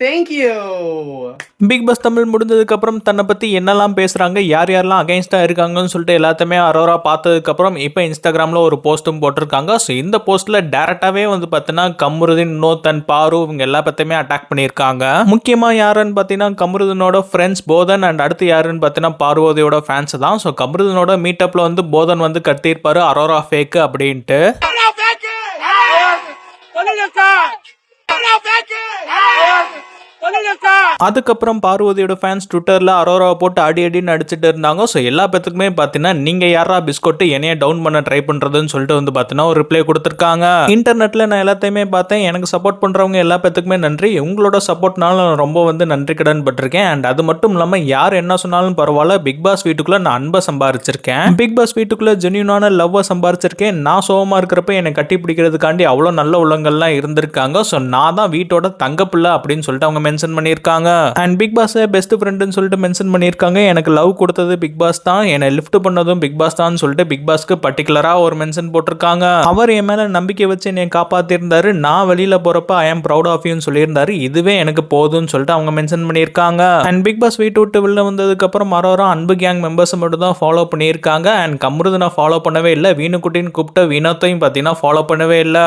Thank you. Bigg Boss Tamil முடிஞ்சதுக்கு அப்புறம் தன்னை பத்தி என்னெல்லாம் பேசுறாங்க யார் யாரெல்லாம் அகைன்ஸ்டா இருக்காங்கன்னு சொல்லிட்டு எல்லாத்தையுமே அரோரா பார்த்ததுக்கு அப்புறம் இப்போ இன்ஸ்டாகிராம்ல ஒரு போஸ்ட்டும் போட்டிருக்காங்க. ஸோ இந்த போஸ்ட்ல டேரக்டாவே வந்து பார்த்தீங்கன்னா கம்ருதீன் நோத்தன் பாரு இவங்க எல்லா பத்தியுமே அட்டாக் பண்ணியிருக்காங்க. முக்கியமா யாருன்னு பார்த்தீங்கன்னா கம்ருதனோட ஃப்ரெண்ட்ஸ் போதன் அண்ட் அடுத்து யாருன்னு பார்த்தீங்கன்னா பார்வதியோட ஃபேன்ஸ் தான். ஸோ கம்ருதனோட மீட்டப்ல வந்து போதன் வந்து கத்தியிருப்பாரு அரோரா ஃபேக் அப்படின்ட்டு. Becky! அதுக்கப்புறம் பார்வதியோட ஃபேன்ஸ் ட்விட்டரில் அரோராவை போட்டு அடி அடின்னு அடிச்சுட்டு இருந்தாங்க. ஸோ எல்லா பேத்துக்குமே பார்த்தீங்கன்னா நீங்கள் யாரா பிஸ்கொட்டு என்னைய டவுன் பண்ண ட்ரை பண்ணுறதுன்னு சொல்லிட்டு வந்து பார்த்தீங்கன்னா ஒரு ரிப்ளை கொடுத்துருக்காங்க. இன்டர்நெட்டில் நான் எல்லாத்தையுமே பார்த்தேன். எனக்கு சப்போர்ட் பண்ணுறவங்க எல்லா பேத்துக்குமே நன்றி. உங்களோட சப்போர்ட்னால நான் ரொம்ப வந்து நன்றி கடன் பட்டிருக்கேன் அண்ட் அது மட்டும் இல்லாமல் யார் என்ன சொன்னாலும் பரவாயில்ல. பிக் பாஸ் வீட்டுக்குள்ளே நான் அன்பை சம்பாரிச்சிருக்கேன். பிக் பாஸ் வீட்டுக்குள்ளே ஜென்யூனான லவ்வை சம்பாரிச்சிருக்கேன். நான் சோகமாக இருக்கிறப்ப என்னை கட்டி பிடிக்கிறதுக்காண்டி அவ்வளோ நல்ல உள்ளங்கள்லாம் இருந்திருக்காங்க. ஸோ நான் தான் வீட்டோட தங்கப்பிள்ளை அப்படின்னு சொல்லிட்டு அவங்க மென்ஸ் மென்ஷன் பண்ணியிருக்காங்க. அண்ட் பிக் பாஸ் பெஸ்ட் ஃப்ரெண்டுன்னு சொல்லிட்டு மென்ஷன் பண்ணியிருக்காங்க. எனக்கு லவ் கொடுத்தது பிக் பாஸ் தான். என்னை லிஃப்ட் பண்ணதும் பிக் பாஸ் தான் சொல்லிட்டு பிக் பாஸ்க்கு பர்டிகுலராக ஒரு மென்ஷன் போட்டிருக்காங்க. அவர் என் மேலே நம்பிக்கை வச்சு என்னை காப்பாற்றிருந்தாரு நான் வெளியில் போகிறப்ப ஐ ஆம் ப்ரௌட் ஆஃப் யூன்னு சொல்லியிருந்தாரு. இதுவே எனக்கு போதும்னு சொல்லிட்டு அவங்க மென்ஷன் பண்ணியிருக்காங்க. அண்ட் பிக் பாஸ் வீட்டு விட்டு வெளில வந்ததுக்கப்புறம் மரோரா அன்பு கேங் மெம்பர்ஸ் மட்டும் தான் ஃபாலோ பண்ணியிருக்காங்க. அண்ட் கம்ருதனை ஃபாலோ பண்ணவே இல்லை. வீணுக்குட்டின்னு கூப்பிட்ட வினோத்தையும் பார்த்தீங்கன்னா ஃபாலோ பண்ணவே இல்லை.